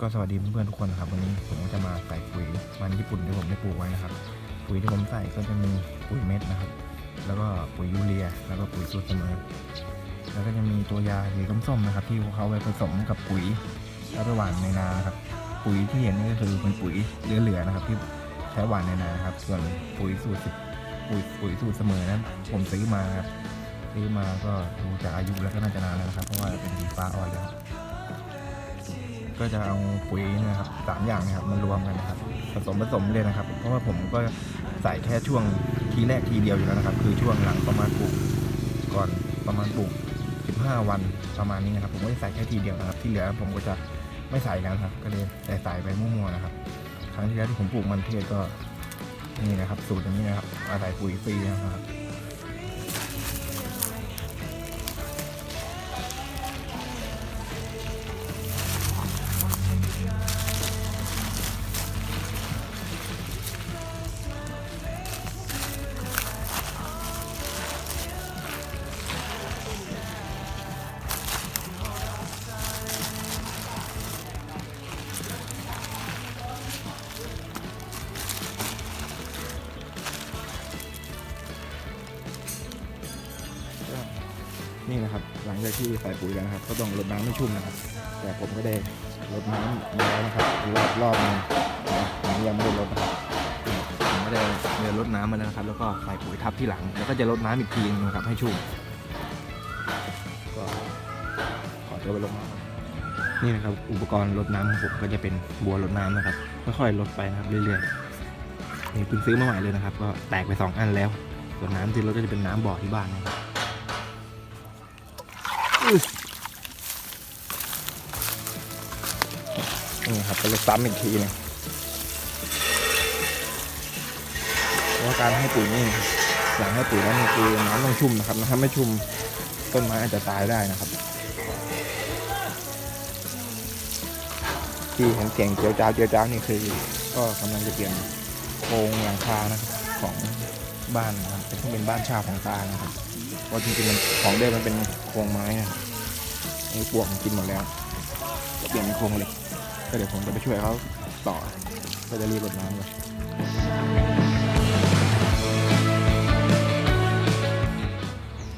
ก็สวัสดีเพื่อนๆทุกคนนะครับ วันนี้ผมก็จะมาใส่ปุ๋ยมันญี่ปุ่นที่ผมได้ปลูกไว้นะครับ ปุ๋ยที่ผมใส่ก็จะมีปุ๋ยเม็ดนะครับ แล้วก็ปุ๋ยยูเรีย แล้วก็ปุ๋ยสูตรเสมอ แล้วก็จะมีตัวยาสีส้มๆนะครับ ที่เขาไปผสมกับปุ๋ยแล้วไปหว่านในนาครับ ปุ๋ยที่เห็นนี่ก็คือเป็นปุ๋ยเหลือๆนะครับ ที่ใช้หว่านในนาครับ ส่วนปุ๋ยสูตรสิบปุ๋ยปุ๋ยสูตรเสมอนั้นผมซื้อมาครับซื้อมาก็ดูจากอายุแล้วก็น่าจะนานแล้วนะครับ เพราะว่าเป็นสีฟ้าอ่อนแล้ว ก็จะเอาปุ๋ยนะครับสามอย่างนะครับมารวมกันนะครับ ผสมผสมเลยนะครับ เพราะว่าผมก็ใส่แค่ช่วงทีแรกทีเดียวอยู่แล้วนะครับ คือช่วงหลังประมาณปลูกก่อนประมาณปลูก 15 วันประมาณนี้นะครับ ผมก็จะใส่แค่ทีเดียวนะครับ ที่เหลือผมก็จะไม่ใส่กันครับ ก็เลยใส่ใส่ไปมั่วๆนะครับ ครั้งที่แล้วที่ผมปลูกมันเทศก็นี่นะครับ สูตรอย่างนี้นะครับอาศัยปุ๋ยฟรีนะครับ นี่นะครับ หลังจากที่ใส่ปุ๋ยแล้วนะครับ ก็ต้องรดน้ำให้ชุ่มนะครับ แต่ผมก็ได้รดน้ำมาแล้วนะครับรอบรอบหนึงนะผมยังไม่ได้รดนะครับผมไม่ได้เดินรดน้ำมาแล้วนะครับ แล้วก็ใส่ปุ๋ยทับที่หลัง แล้วก็จะรดน้ำอีกทีนึงนะครับให้ชุ่มก็ขอตัวไปลงน้ำนี่นะครับ อุปกรณ์รดน้ำของผมก็จะเป็นบัวรดน้ำนะครับค่อยๆรดไปนะครับเรื่อยๆนี่เพิ่งซื้อมาใหม่เลยนะครับ ก็แตกไปสองอันแล้ว ส่วนน้ำที่รถก็จะเป็นน้ำบ่อที่บ้านนะครับ นี่ครับก็รถซ้ำอีกทีนึงเพราะว่าการให้ปุ๋ยนี่หลังให้ปุ๋ยแล้วนี่คือน้ำต้องชุ่มนะครับถ้าไม่ชุ่มต้นไม้อาจจะตายได้นะครับ ที่เห็นเสียงเจียวจ้าวเจียวจ้าวนี่คือก็กำลังจะเปลี่ยนโครงหลังคานะครับของบ้านนะครับเป็นเป็นบ้านชาของตานะครับเพราะจริงๆมันของเดิมมันเป็นโครงไม้นะครับ ไอ้ปวกมันกินหมดแล้วเปลี่ยนเป็นโครงเหล็กก็เดี๋ยวผมจะไปช่วยเขาต่อก็จะรีบรดน้ำเลย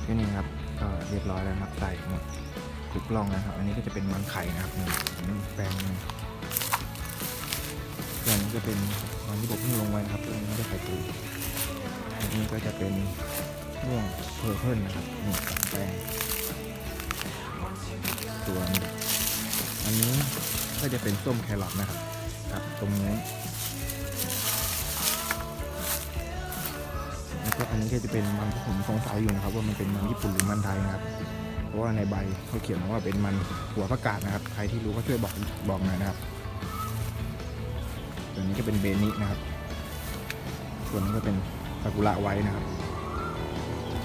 ก็นี่ครับก็เรียบร้อยแล้วนะครับใส่หมดทุกกล่องนะครับ อันนี้ก็จะเป็นมันไข่นะครับนี่นี่แปลงนึงส่วนนี้จะเป็นมันที่ผมเพิ่งลงไว้นะครับเพิ่งไม่ได้ใส่ปุ๋ยอันนี้ก็จะเป็นม่วงเพอร์เพิลนะครับนี่สองแปลง ส่วนอันนี้ก็จะเป็นส้มแครอทนะครับกับตรงนี้แล้วก็อันนี้ก็จะเป็นมันที่ผมสงสัยอยู่นะครับ ว่ามันเป็นมันญี่ปุ่นหรือมันไทยนะครับ เพราะว่าในใบเขาเขียนว่าเป็นมันหัวประกาศนะครับ ใครที่รู้ก็ช่วยบอกบอกหน่อยนะครับส่วนนี้ก็เป็นเบนินะครับ ส่วนนี้ก็เป็นซากุระไว้นะครับ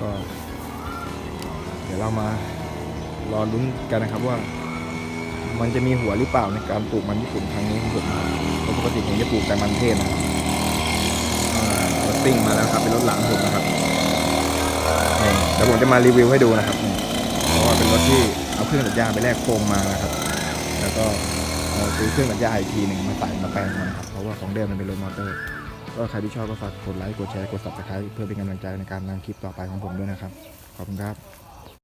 ก็ เดี๋ยวเรามา รอลุ้นกันนะครับว่า มันจะมีหัวหรือเปล่าในการปลูกมันญี่ปุ่นครั้งนี้ของผมครับเพราะปกติผมจะปลูกแต่มันเทศนะครับรถติ้งมาแล้วครับเป็นรถหลังผมนะครับเดี๋ยวผมจะมารีวิวให้ดูนะครับเพราะว่าเป็นรถที่เอาเครื่องตัดหญ้าไปแลกโครงมานะครับ แล้วก็เอาซื้อเครื่องตัดหญ้าอีกทีหนึ่งมาใส่มาแปลงมันครับเพราะว่าของเดิมมันเป็นรถมอเตอร์ก็ใครที่ชอบก็ฝากกดไลค์กดแชร์กด subscribe เพื่อเป็นกำลังใจในการนำคลิปต่อไปของผมด้วยนะครับ ขอบคุณครับ